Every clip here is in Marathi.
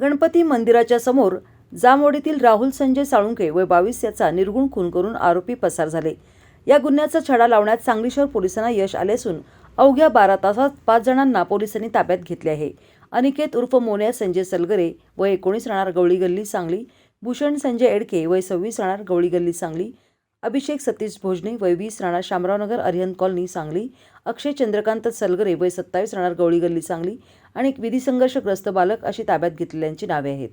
गणपती मंदिराच्या समोर जामोडीतील राहुल संजय साळुंके वय बावीस याचा निर्गुण खून करून आरोपी पसार झाले. या गुन्ह्याचा छडा लावण्यात सांगली शहर पोलिसांना यश आले असून अवघ्या बारा तासात पाच जणांना पोलिसांनी ताब्यात घेतले आहे. अनिकेत उर्फ मोन्या संजय सलगरे वय एकोणीस राहणार गवळी गल्ली सांगली भूषण संजय एडके वय सव्वीस राहणार गवळी गल्ली सांगली अभिषेक सतीश भोजने वय वीस राणा शामरावनगर अरिहंत कॉलनी सांगली अक्षय चंद्रकांत सलगरे वय सत्तावीस राहणार गवळी गल्ली सांगली आणि एक विधी संघर्षग्रस्त बालक अशी ताब्यात घेतलेल्यांची नावे आहेत.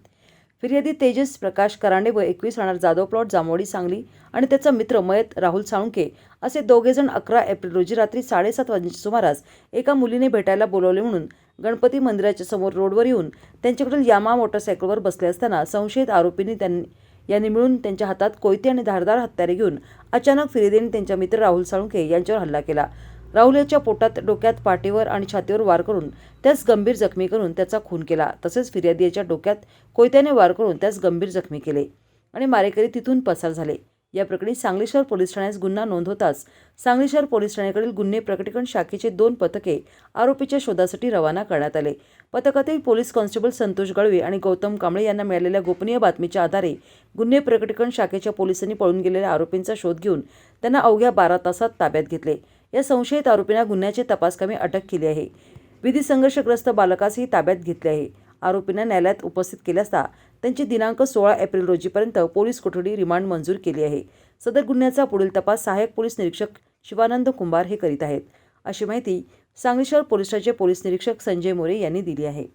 फिर्यादी तेजस प्रकाश करांडे व एकवीस राहणार जाधव प्लॉट जामवाडी सांगली आणि त्याचा मित्र मयत राहुल साळुंके असे दोघेजण अकरा एप्रिल रोजी रात्री साडेसात वाजण्याच्या सुमारास एका मुलीने भेटायला बोलवले म्हणून गणपती मंदिराच्या समोर रोडवर येऊन त्यांच्याकडील यामा मोटरसायकलवर बसले असताना संशयित आरोपींनी त्यांनी यांनी मिळून त्यांच्या हातात कोयते आणि धारदार हत्यारे घेऊन अचानक फिर्यादीने त्यांच्या मित्र राहुल साळुंखे यांच्यावर हल्ला केला. राहुल याच्या पोटात डोक्यात पाठीवर आणि छातीवर वार करून त्यास गंभीर जखमी करून त्याचा खून केला. तसेच फिर्यादी याच्या डोक्यात कोयत्याने वार करून त्यास गंभीर जखमी केले आणि मारेकरी तिथून पसार झाले. या प्रकरणी सांगली शहर पोलीस ठाण्यास गुन्हा नोंद होताच सांगली शहर पोलीस ठाण्याकडील गुन्हे प्रकटीकरण शाखेचे दोन पथके आरोपीच्या शोधासाठी रवाना करण्यात आले. पथकातील पोलीस कॉन्स्टेबल संतोष गळवे आणि गौतम कांबळे यांना मिळालेल्या गोपनीय बातमीच्या आधारे गुन्हे प्रकटीकरण शाखेच्या पोलिसांनी पळून गेलेल्या आरोपींचा शोध घेऊन त्यांना अवघ्या बारा तासात ताब्यात घेतले. या संशयित आरोपींना गुन्ह्याचे तपासकामी अटक केली आहे. विधी संघर्षग्रस्त बालकासही ताब्यात घेतले आहे. आरोपींना न्यायालयात उपस्थित केले असता त्यांची दिनांक सोळा एप्रिल रोजीपर्यंत पोलीस कोठडी रिमांड मंजूर केली आहे. सदर गुन्ह्याचा पुढील तपास सहाय्यक पोलीस निरीक्षक शिवानंद कुंभार हे करीत आहेत. अशी माहिती सांगली शहर पोलिसाचे पोलीस निरीक्षक संजय मोरे यांनी दिली आहे.